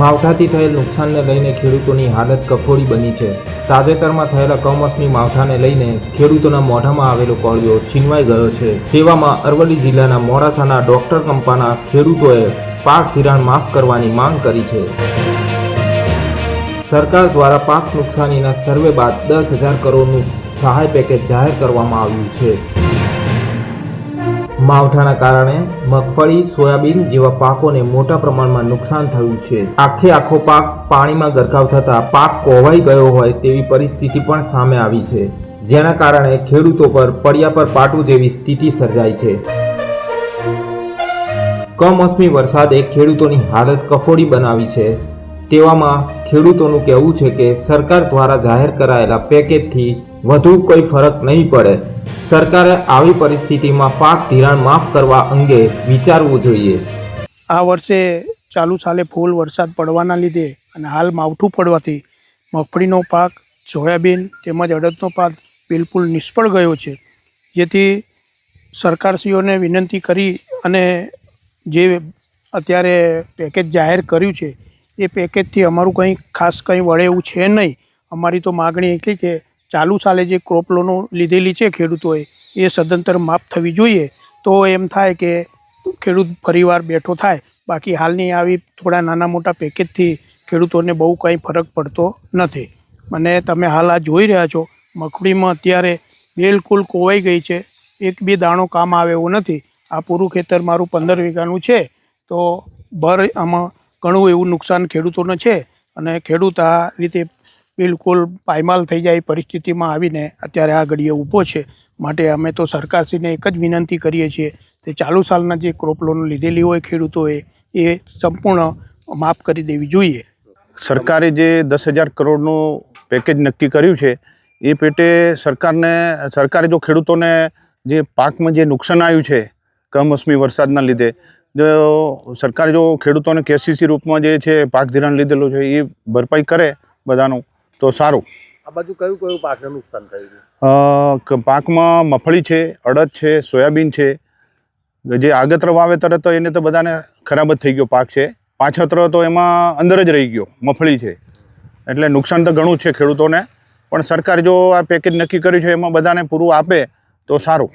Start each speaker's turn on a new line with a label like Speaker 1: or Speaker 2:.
Speaker 1: માવઠાથી થયેલ નુકસાનને લઈને ખેડૂતોની હાલત કફોડી બની છે. તાજેતરમાં થયેલા કમોસમી માવઠાને લઈને ખેડૂતોના મોઢામાં આવેલો કોળિયો છીનવાઈ ગયો છે. તેવામાં અરવલ્લી જિલ્લાના મોડાસાના ડોક્ટર કંપાના ખેડૂતોએ પાક ધિરાણ માફ કરવાની માંગ કરી છે. સરકાર દ્વારા પાક નુકસાનીના સર્વે બાદ દસ હજાર કરોડનું સહાય પેકેજ જાહેર કરવામાં આવ્યું છે. માવઠાના કારણે મગફળી, સોયાબીન જેવા પાકોને મોટા પ્રમાણમાં નુકસાન થયું છે. આખે આખો પાક પાણીમાં ગરકાવ થતાં પાક કોવાઈ ગયો હોય તેવી પરિસ્થિતિ પણ સામે આવી છે. જેના કારણે ખેડૂતો પર પડ્યા પર પાટું જેવી સ્થિતિ સર્જાઈ છે. કમોસમી વરસાદે ખેડૂતોની હાલત કફોડી બનાવી છે. તેવામાં ખેડૂતોનું કહેવું છે કે સરકાર દ્વારા જાહેર કરાયેલા પેકેજથી વધુ કોઈ ફરક નહીં પડે. સરકારે આવી પરિસ્થિતિમાં પાક ધિરાણ માફ કરવા અંગે વિચારવું જોઈએ.
Speaker 2: આ વર્ષે ચાલુ સાલે ફૂલ વરસાદ પડવાના લીધે અને હાલ માવઠું પડવાથી મગફળીનો પાક, સોયાબીન તેમજ અડદનો પાક બિલકુલ નિષ્ફળ ગયો છે. જેથી સરકારશ્રીઓને વિનંતી કરી અને જે અત્યારે પેકેજ જાહેર કર્યું છે, એ પેકેજથી અમારું કંઈ ખાસ કંઈ વળે એવું છે નહીં. અમારી તો માગણી એટલી કે ચાલુ સાલે જે ક્રોપ લોનો લીધેલી છે ખેડૂતોએ, એ સદંતર માફ થવી જોઈએ. તો એમ થાય કે ખેડૂત ફરીવાર બેઠો થાય. બાકી હાલની આવી થોડા નાના મોટા પેકેજથી ખેડૂતોને બહુ કંઈ ફરક પડતો નથી. અને તમે હાલ આ જોઈ રહ્યા છો, મગફળીમાં અત્યારે બિલકુલ કોવાઈ ગઈ છે. એક બે દાણો કામ આવે એવું નથી. આ પૂરું ખેતર મારું પંદર વીઘાનું છે. તો ભર આમાં ઘણું એવું નુકસાન ખેડૂતોને છે. અને ખેડૂત આ રીતે બિલકુલ પાયમાલ થઈ જાય પરિસ્થિતિમાં આવીને અત્યારે આ ઘડીએ ઊભો છે. માટે અમે તો સરકારશ્રીને એક જ વિનંતી કરીએ છીએ કે ચાલુ સાલના જે ક્રોપ લોન લીધેલી હોય ખેડૂતોએ, એ સંપૂર્ણ માફ કરી દેવી જોઈએ.
Speaker 3: સરકારે જે દસ હજાર કરોડનું પેકેજ નક્કી કર્યું છે, એ પેટે સરકારને, સરકારે જો ખેડૂતોને જે પાકમાં જે નુકસાન આવ્યું છે, કમોસમી વરસાદના લીધે, જો સરકાર જો ખેડૂતોને કેસીસી રૂપમાં જે છે પાક ધિરાણ લીધેલું છે, એ ભરપાઈ કરે બધાનું તો સારું.
Speaker 4: આ બાજુ કયું કયું પાકને નુકસાન થયું છે?
Speaker 3: પાકમાં મફળી છે અડદ છે સોયાબીન છે. જે આગત્ર વાવેતર હતો એને તો બધાને ખરાબ જ થઈ ગયો પાક છે. પાછતરો તો એમાં અંદર જ રહી ગયો મફળી છે. એટલે નુકસાન તો ઘણું જ છે ખેડૂતોને. પણ સરકાર જો આ પેકેજ નક્કી કર્યું છે એમાં બધાને પૂરું આપે તો સારું.